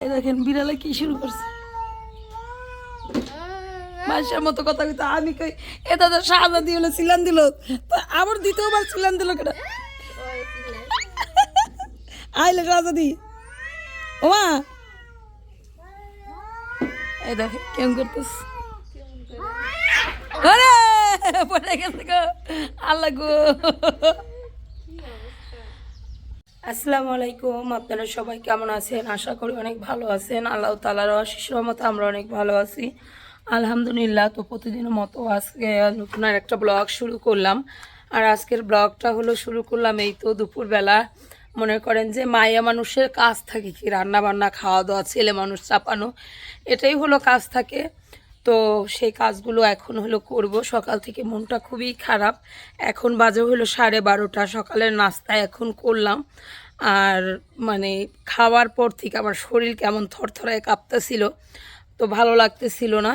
দেখেন বিড়ালে কি শুরু করছে? মানুষের মতো কথা আমি কই, এ দাদা দিয়ে হলো সিলান দিল। আবার দ্বিতীয়বার সিলান দিল কেন? আইলে দি। ওমা! দেখেন কেমন করতেছ? পড়ে গেছে গো। আল্লাহ গো। আসসালামু আলাইকুম, আপনারা সবাই কেমন আছেন? আশা করি অনেক ভালো আছেন। আল্লাহ তালার আশিস রহমত আমরা অনেক ভালো আছি। আলহামদুলিল্লাহ, তো প্রতিদিনের মতো আজকে নতুন আর একটা ব্লগ শুরু করলাম। আর আজকের ব্লগটা হলো শুরু করলাম এই তো দুপুরবেলা। মনে করেন যে মায়া মানুষের কাজ থাকে কি রান্না বান্না খাওয়া দাওয়া ছেলে মানুষ চাপানো, এটাই হলো কাজ থাকে। তো সেই কাজগুলো এখন হলো করব। সকাল থেকে মনটা খুবই খারাপ। এখন বাজে হলো সাড়ে বারোটা। সকালের নাস্তা এখন করলাম। আর মানে খাওয়ার পর থেকে আমার শরীর কেমন থরথরায় কাঁপতেছিল, তো ভালো লাগতেছিল না।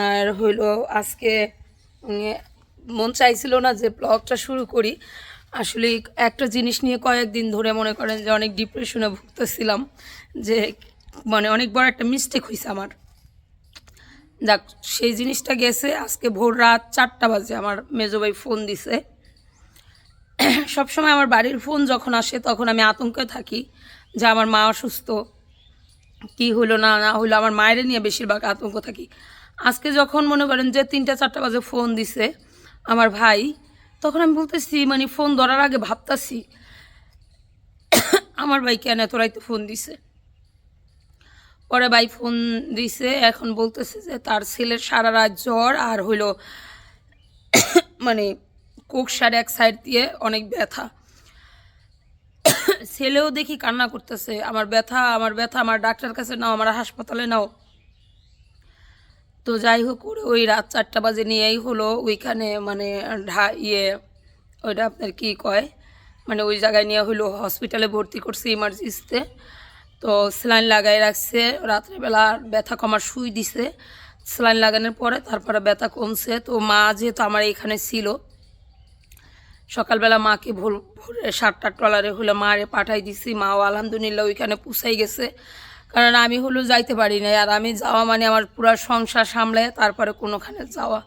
আর হইল আজকে মন চাইছিল না যে ব্লগটা শুরু করি। আসলে একটা জিনিস নিয়ে কয়েকদিন ধরে মনে করেন যে অনেক ডিপ্রেশনে ভুগতেছিলাম, যে মানে অনেক বড় একটা মিস্টেক হয়েছে আমার। যাক, সেই জিনিসটা গেছে। আজকে ভোর রাত চারটা বাজে আমার মেজো ভাই ফোন দিছে। সবসময় আমার বাড়ির ফোন যখন আসে, তখন আমি আতঙ্কে থাকি যে আমার মা অসুস্থ, কি হলো না না হলো, আমার মায়ের নিয়ে বেশিরভাগ আতঙ্ক থাকি। আজকে যখন মনে করেন যে তিনটা, চারটা বাজে ফোন দিছে আমার ভাই, তখন আমি বলতেছি মানে ফোন ধরার আগে ভাবতাছি আমার ভাই কেন এত রাইতে ফোন দিছে? পরে ভাই ফোন দিছে, এখন বলতেছে যে তার ছেলের সারা রাত জ্বর আর হইল মানে কোকসার এক সাইড দিয়ে অনেক ব্যথা। ছেলেও দেখি কান্না করতেছে, আমার ব্যথা আমার ব্যথা, আমার ডাক্তার কাছে নাও, আমার হাসপাতালে নাও। তো যাই হোক, ওরে ওই রাত চারটা বাজে নিয়েই হলো, ওইখানে মানে ঢা ইয়ে ওইটা আপনার কি কয় মানে ওই জায়গায় নিয়ে হলো হসপিটালে ভর্তি করছে ইমার্জেন্সিতে তো স্যালাইন লাগাই রাখছে, রাত্রেবেলা ব্যথা কমার সুই দিছে। স্যালাইন লাগানোর পরে তারপরে ব্যথা কমছে। তো মা যেহেতু আমার এখানে ছিল সকালবেলা মাকে ভোর ভোরে সাতটা ট্রলারে হলো মারে পাঠাই দিছি। মাও আলহামদুলিল্লাহ ওইখানে পুষাই গেছে। কারণ আমি হলো যাইতে পারি না আর আমি যাওয়া মানে আমার পুরো সংসার সামলায়, তারপরে কোনোখানে যাওয়া।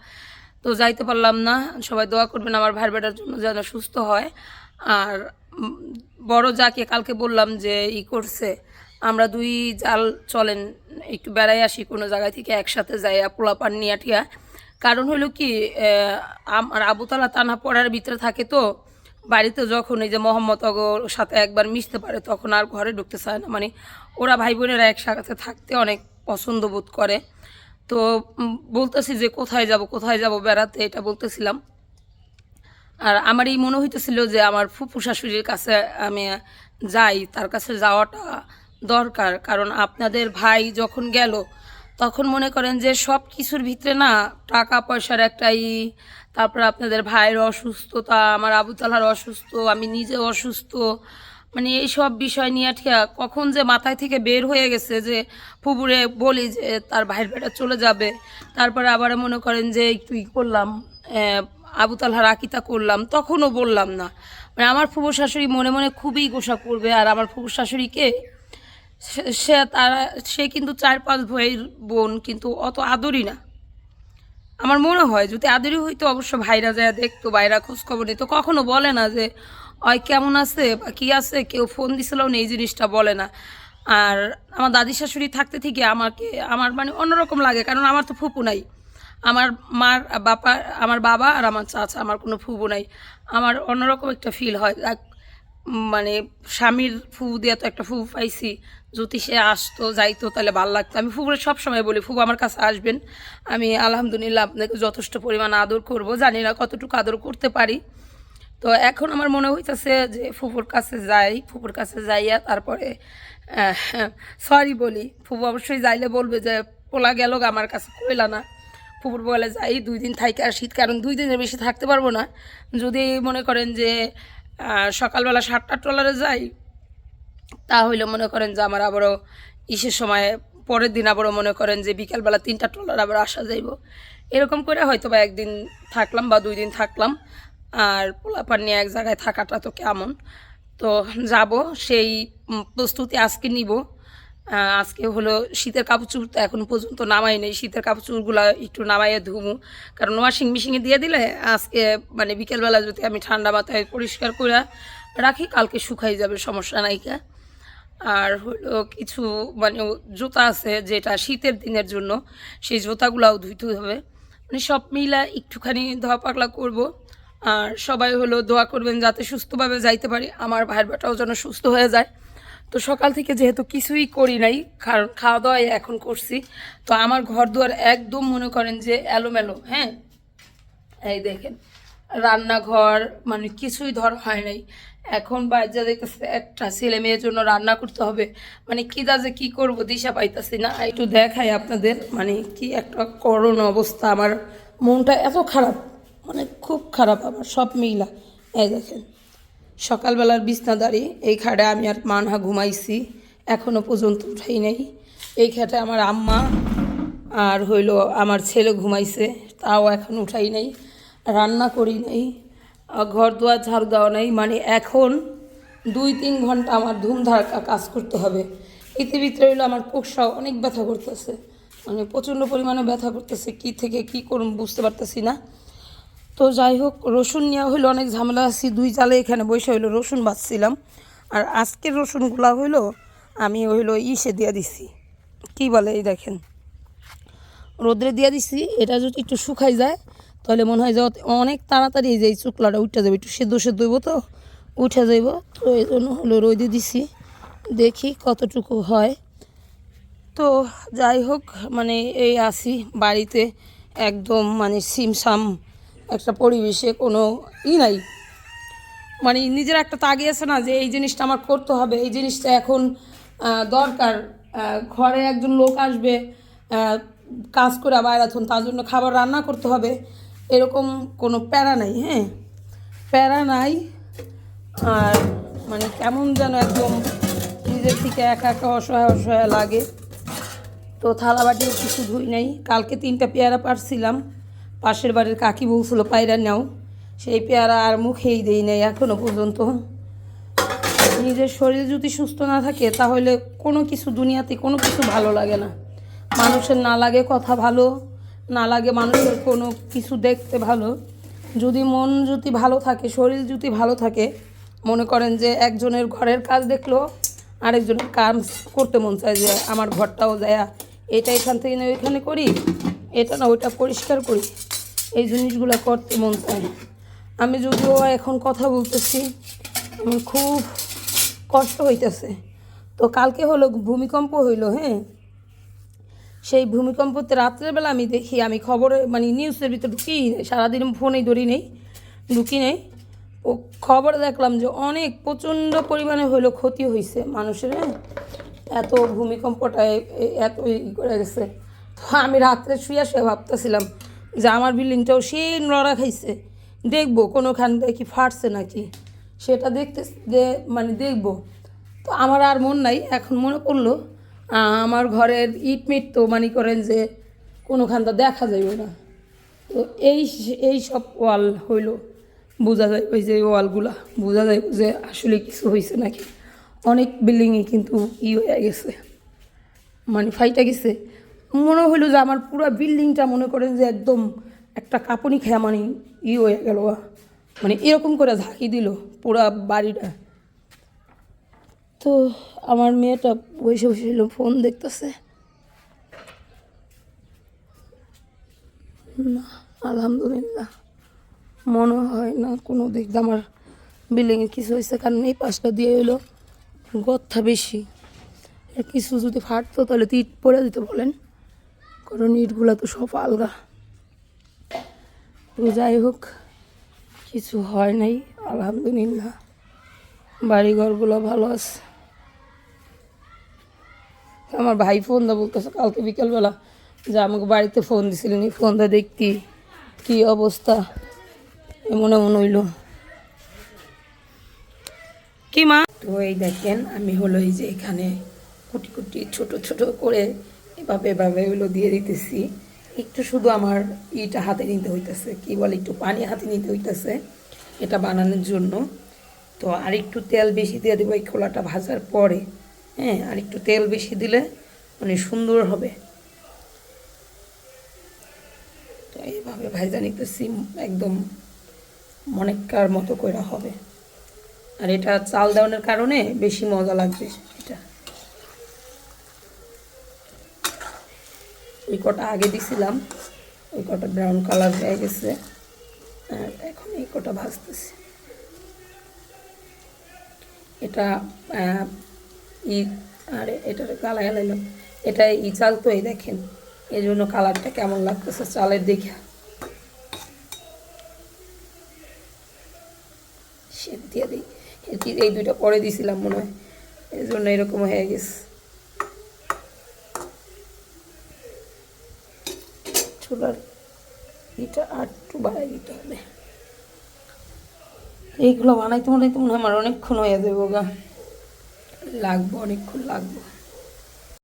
তো যাইতে পারলাম না। সবাই দোয়া করবেন আমার ভাই বেটার জন্য যেন সুস্থ হয়। আর বড় যাকে কালকে বললাম যে ই করছে, আমরা দুই জাল চলেন, একটু বেড়াই আসি কোনো জায়গা থেকে, একসাথে যাই পোলাপান নিয়ে টিয়া। কারণ হলো কি আমার আবুতালা তানা পড়ার ভিতরে থাকে তো, বাড়িতে যখন এই যে মোহাম্মদ অগর সাথে একবার মিশতে পারে, তখন আর ঘরে ঢুকতে চায় না। মানে ওরা ভাই বোনেরা একসাথে থাকতে অনেক পছন্দ বোধ করে। তো বলতেছি যে কোথায় যাব কোথায় যাব বেড়াতে, এটা বলতেছিলাম। আর আমার এই মনে হইতেছিল যে আমার ফুফু শাশুড়ির কাছে আমি যাই, তার কাছে যাওয়াটা দরকার। কারণ আপনাদের ভাই যখন গেল তখন মনে করেন যে সব কিছুর ভিতরে না টাকা পয়সার একটাই, তারপর আপনাদের ভাইয়ের অসুস্থতা, আমার আবু তালার অসুস্থ, আমি নিজে অসুস্থ। মানে এই সব বিষয় নিয়ে ঠিয়া কখন যে মাথায় থেকে বের হয়ে গেছে যে ফুবুরে বলি যে তার ভাইয়ের বেটা চলে যাবে। তারপরে আবার মনে করেন যে একটু ই করলাম আবু তালহার আকিতা করলাম, তখনও বললাম না। মানে আমার ফুবুর শাশুড়ি মনে মনে খুবই গোসা করবে আর আমার ফুবুর শাশুড়িকে সে- তারা, সে কিন্তু চার পাঁচ ভাইয়ের বোন, কিন্তু অত আদরই না। আমার মনে হয়, যদি আদরই হইতো, অবশ্য ভাইরা যায় দেখতো, ভাইরা খোঁজ খবর নিত, কখনো বলে না যে ওই কেমন আছে? বা কী আছে? কেউ ফোন দিছিল এই জিনিসটা বলে না। আর আমার দাদি শাশুড়ি থাকতে থেকে আমাকে, আমার মানে অন্যরকম লাগে, কারণ আমার তো ফুপু নাই। আমার মার বাবা আমার বাবা আর আমার চাচা, আমার কোনো ফুপু নাই। আমার অন্যরকম একটা ফিল হয়। মানে স্বামীর ফুবু দিয়ে তো একটা ফুবু পাইছি। যদি সে আসতো, যাইতো, তাহলে ভালো লাগতো। আমি ফুবুরে সব সময় বলি ফুবু আমার কাছে আসবেন। আমি আলহামদুলিল্লাহ আপনাকে যথেষ্ট পরিমাণ আদর করব। জানি না কতটুকু আদর করতে পারি। তো এখন আমার মনে হইতেছে যে ফুপুর কাছে যাই ফুপুর কাছে যাইয়া তারপরে সরি বলি ফুপু অবশ্যই যাইলে বলবে যে, পোলা গেল আমার কাছে কইলা না। ফুপুর বলে, যাই, দুই দিন থাইকে আর শীত, কারণ দুই দিনের বেশি থাকতে পারব না। যদি মনে করেন যে সকালবেলা সাতটা ট্রলারে যাই, তা হইলে মনে করেন যে আমার আবারও ইসের সময়, পরের দিন আবারও মনে করেন যে বিকালবেলা তিনটা ট্রলার আবার আসা যাইব। এরকম করে হয়তো বা একদিন থাকলাম বা দুই দিন থাকলাম। আর পোলাপার নিয়ে এক জায়গায় থাকাটা তো কেমন? তো যাব, সেই প্রস্তুতি আজকে নিব। আজকে হলো শীতের কাপড় চুপড় তো এখন পর্যন্ত নামাই নেই। শীতের কাপড় চুপড়গুলো একটু নামাইয়ে ধুমু। কারণ ওয়াশিং মেশিনে দিয়ে দিলে আজকে মানে বিকেলবেলা যদি আমি ঠান্ডা মাথায় পরিষ্কার করে রাখি, কালকে শুকাই যাবে, সমস্যা নাইকা আর হলো কিছু মানে জুতা আছে যেটা শীতের দিনের জন্য, সেই জুতাগুলাও ধুইতে হবে। মানে সব মিলা একটুখানি ধোয়া পাকলা করব। আর সবাই হলো দোয়া করবেন যাতে সুস্থভাবে যাইতে পারি। আমার ভাইয়ের বেটাও যেন সুস্থ হয়ে যায়। তো সকাল থেকে যেহেতু কিছুই করি নাই কারণ খাওয়া দাওয়াই এখন করছি। তো আমার ঘর দুয়ার একদম মনে করেন যে এলোমেলো হ্যাঁ? এই দেখেন, রান্নাঘর মানে কিছুই ধর হয় নাই। এখন বাচ্চা দেখতেছে একটা ছেলে মেয়ের জন্য রান্না করতে হবে। মানে কি দা যে কি করব, দিশা পাইতাছি না। একটু দেখাই আপনাদের মানে কি একটা করুণ অবস্থা। আমার মনটা এত খারাপ মানে খুব খারাপ আমার, সব মিলা। এই দেখেন। সকালবেলার বিছনাদারি এই খাটে আমি আর মানহা ঘুমাইছি এখনও পর্যন্ত উঠাই নাই। এই খাটে আমার আম্মা আর হইল আমার ছেলে ঘুমাইছে, তাও এখন উঠাই নাই, রান্না করি নাই ঘর দুয়ার ঝাড়ু দেওয়া নাই মানে এখন দুই তিন ঘণ্টা আমার ধুমধারাক্কা কাজ করতে হবে। এতে ভিতরে হইল আমার কোষাও অনেক ব্যথা করতেছে মানে প্রচণ্ড পরিমাণে ব্যথা করতেছে, কি থেকে কি করুন বুঝতে পারতেছি না। তো যাই হোক, রসুন নেওয়া হইল অনেক ঝামেলা আছি, দুই চালে এখানে বসে হইল রসুন বাছছিলাম আর আজকের রসুনগুলা হইল আমি হইল ইসে দিয়ে দিছি। কি বলে এই দেখেন? রোদ্রে দিয়ে দিছি, এটা যদি একটু শুকাই যায়, তাহলে মনে হয় যে অনেক তাড়াতাড়ি এই যে এই চুকলাটা উঠে যাবে, একটু সেদ্ধ সেদ্ধ হইব তো, উঠে যাইব। তো এই জন্য হলো রোদে দিছি, দেখি কতটুকু হয়। তো যাই হোক মানে এই আসি বাড়িতে, একদম মানে সিমসাম একটা পরিবেশে কোনো ই নাই। মানে নিজের একটা তাগি আছে না যে এই জিনিসটা আমার করতে হবে, এই জিনিসটা এখন দরকার। ঘরে একজন লোক আসবে কাজ করে বাইরে আছেন, তার জন্য খাবার রান্না করতে হবে, এরকম কোনো প্যারা নাই হ্যাঁ? প্যারা নাই, আর মানে কেমন যেন একদম নিজের থেকে একা একা অসহায় অসহায় লাগে। তো থালা বাটিও কিছু ধুই নাই, কালকে তিনটা পেয়ারা পারছিলাম পাশের বাড়ির কাকি বলছিল, পায়রা নাও। সেই পেয়ারা আর মুখেই দেই নাই এখনও পর্যন্ত। নিজের শরীর যদি সুস্থ না থাকে, তাহলে কোনো কিছু দুনিয়াতে কোনো কিছু ভালো লাগে না। মানুষের না লাগে কথা ভালো, না লাগে মানুষের কোনো কিছু দেখতে ভালো। যদি মন যদি ভালো থাকে, শরীর যদি ভালো থাকে, মনে করেন যে একজনের ঘরের কাজ দেখল, আরেকজনের কাজ করতে মন চায় যে, আমার ঘরটাও যায় এটা এখান থেকে না ওইখানে করি, এটা না ওইটা পরিষ্কার করি। এই জিনিসগুলো করতে মন চায় আমি যদিও এখন কথা বলতেছি, আমার খুব কষ্ট হইতেছে। তো কালকে হলো ভূমিকম্প হইল হ্যাঁ? সেই ভূমিকম্পতে রাত্রেবেলা আমি দেখি, আমি খবরে মানে নিউজের ভিতরে ঢুকি, সারাদিন ফোনেই ধরি নেই, ঢুকি নেই। ও খবর দেখলাম যে অনেক প্রচণ্ড পরিমাণে হইল ক্ষতি হয়েছে মানুষের হ্যাঁ? এত ভূমিকম্পটা এত ই করে গেছে। তো আমি রাত্রে শুয়ে শুয়ে ভাবতেছিলাম যে আমার বিল্ডিংটাও সেই নড়া খাইছে। দেখব কোনোখান থেকে কি ফাটছে নাকি। সেটা দেখতে মানে দেখব। তো আমার আর মন নাই, এখন মনে পড়ল আমার ঘরের ইট মিট তো মানে করেন যে কোনোখানটা দেখা যাবে না। তো এই এই সব ওয়াল হইল। বোঝা যায় ওই যে ওয়ালগুলা, বোঝা যায় যে আসলে কিছু হয়েছে নাকি। অনেক বিল্ডিংয়ে কিন্তু ই হয়ে গেছে। মানে ফাইটা গেছে। মনে হইল যে আমার পুরো বিল্ডিংটা মনে করেন যে একদম একটা কাপড়ি খেয়া মানে ই হয়ে গেল মানে এরকম করে ঝাঁকি দিল পুরো বাড়িটা। তো আমার মেয়েটা বসে বসে ছিল ফোন দেখতেছে। না, আলহামদুলিল্লাহ। মনে হয় না কোনো দিক আমার বিল্ডিংয়ে কিছু হয়েছে কারণ এই পাশটা দিয়ে এলো গথা বেশি। কিছু যদি ফাটতো তাহলে তো ইট পড়ে দিতে বলেন। কারণ ইটগুলো তো সব আলগা। তো যাই হোক, কিছু হয় নাই, আলহামদুলিল্লাহ। বাড়িঘরগুলো ভালো আছে। আমার ভাই ফোন দা বলতেছে, কালকে বিকেলবেলা যে আমাকে বাড়িতে ফোন দিছিলেন এই ফোনটা দেখতি কি অবস্থা, এমন এমন হইল। কি মা? তো এই দেখেন, আমি হলো এই যে এখানে কুটি কুটি ছোট ছোট করে এভাবে এভাবে হলো দিয়ে দিতেছি। একটু শুধু আমার ইটা হাতে নিতে হইতেছে। কি বলে, একটু পানি হাতে নিতে হইতেছে এটা বানানোর জন্য। তো আর একটু তেল বেশি দিয়ে দেবো এই খোলাটা ভাজার পরে। হ্যাঁ আর একটু তেল বেশি দিলে মানে সুন্দর হবে। তো এইভাবে ভাইজা নিতেছি, একদম মনেকার মতো করে হবে। আর এটা চাল দেওয়ানোর কারণে বেশি মজা লাগবে এটা। ওই কটা আগে দিছিলাম ওই কটা ব্রাউন কালার হয়ে গেছে, আর এখন এই কটা ভাজতেছি। এটা ই আর এটার কালা হেলাইলাম এটা ই চাল তো এই দেখেন এই জন্য কালারটা কেমন লাগতেছে চালের দেখে শেপ দিয়ে দিই। এই দুইটা পরে দিছিলাম মনে হয় এই জন্য এরকম হয়ে গেছে। চুলার এটা আর একটু বাড়াই দিতে হবে। এইগুলো বানাইতে বানাইতে মনে হয় আমার অনেকক্ষণ হয়ে যাবে গা। লাগবো, অনেকক্ষণ লাগবো।